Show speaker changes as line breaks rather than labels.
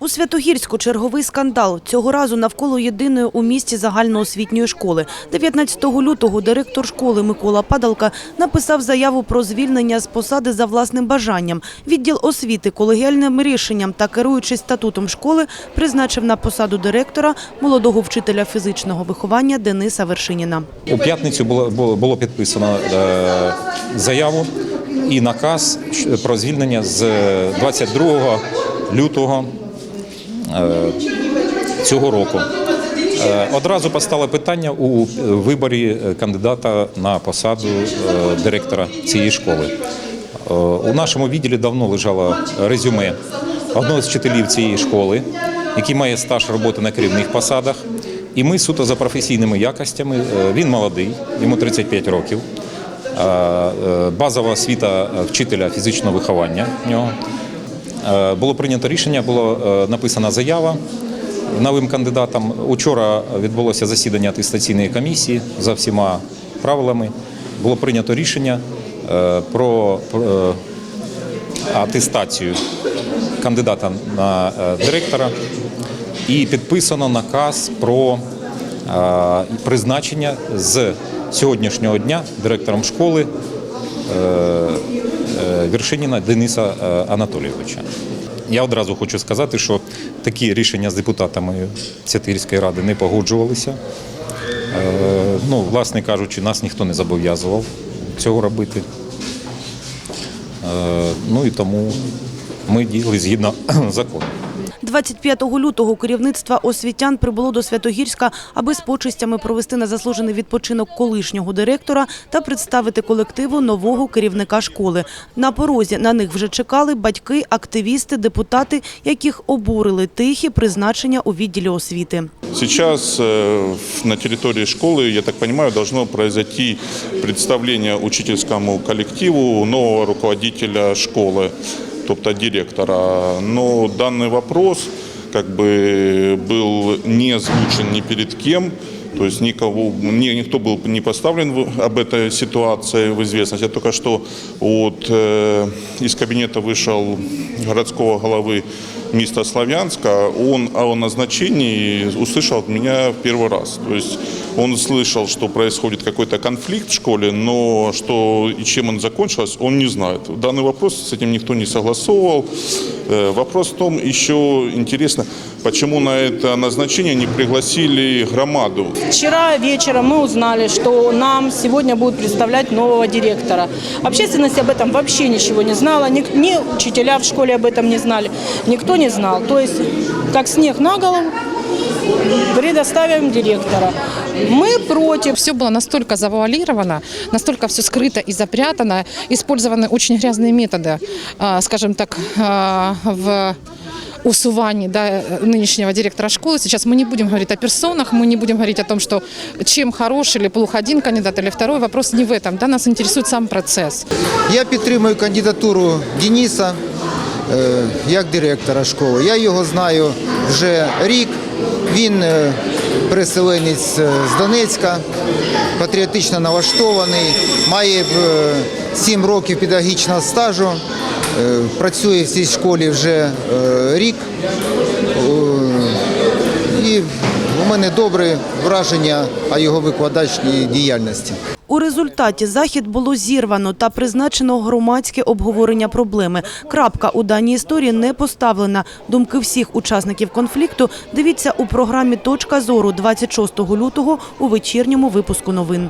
У Святогірську черговий скандал. Цього разу навколо єдиної у місті загальноосвітньої школи. 19 лютого директор школи Микола Падалка написав заяву про звільнення з посади за власним бажанням. Відділ освіти колегіальним рішенням та керуючись статутом школи призначив на посаду директора молодого вчителя фізичного виховання Дениса Вершиніна.
У п'ятницю було, було, підписано е, заяву і наказ про звільнення з 22 лютого е, цього року. Е, Одразу постало питання у виборі кандидата на посаду е, директора цієї школи. Е, У нашому відділі давно лежало резюме одного з вчителів цієї школи, який має стаж роботи на керівних посадах. І ми суто за професійними якостями. е, Він молодий, йому 35 років. Е, е, Базова освіта вчителя фізичного виховання в нього. Е, Було прийнято рішення, була написана заява новим кандидатам. Учора відбулося засідання атестаційної комісії за всіма правилами. Було прийнято рішення е, про е, атестацію кандидата на е, директора і підписано наказ про е, призначення з сьогоднішнього дня директором школи е, е, Вершиніна Дениса е, Анатолійовича. Я одразу хочу сказати, що такі рішення з депутатами Святирської ради не погоджувалися. Е, Ну, власне кажучи, нас ніхто не зобов'язував цього робити. Е, Ну і тому ми діяли згідно закону.
25 лютого керівництво освітян прибуло до Святогірська, аби з почистями провести на заслужений відпочинок колишнього директора та представити колективу нового керівника школи. На порозі на них вже чекали батьки, активісти, депутати, яких обурили тихі призначення у відділі освіти.
Сейчас э, на территории школы, я так понимаю, должно произойти представление учительскому коллективу нового руководителя школы, тобто директора. Но данный вопрос как бы был не озвучен ни перед кем, То есть никого, ни, никто был не поставлен об этой ситуации в известность. Я только что от, э, из кабинета вышел городского головы места Славянска. Он о назначении услышал от меня в первый раз. То есть он слышал, что происходит какой-то конфликт в школе, но что и чем он закончился, он не знает. Данный вопрос с этим никто не согласовывал. Э, Вопрос в том, еще интересно, почему на это назначение не пригласили громаду.
Вчера вечером мы узнали, что нам сегодня будут представлять нового директора. Общественность об этом вообще ничего не знала, ни, ни учителя в школе об этом не знали, никто не знал. То есть, как снег на голову, предоставим директора. Мы против.
Все было настолько завуалировано, настолько все скрыто и запрятано, использованы очень грязные методы, а, скажем так, а, в усувании да, нынешнего директора школы. Сейчас мы не будем говорить о персонах, мы не будем говорить о том, что чем хорош или плох один кандидат или второй. Вопрос не в этом. Да, нас интересует сам процесс.
Я підтримую кандидатуру Дениса е, як директора школи. Я його знаю вже рік. Він е, переселенець е, з Донецька, патріотично налаштований, має е, 7 років педагогічного стажу, е, працює в цій школі вже е, рік. Е, І у мене добре враження о його викладацькій діяльності.
У результаті захід було зірвано та призначено громадське обговорення проблеми. Крапка у даній історії не поставлена. Думки всіх учасників конфлікту дивіться у програмі Точка зору 26 лютого у вечірньому випуску новин.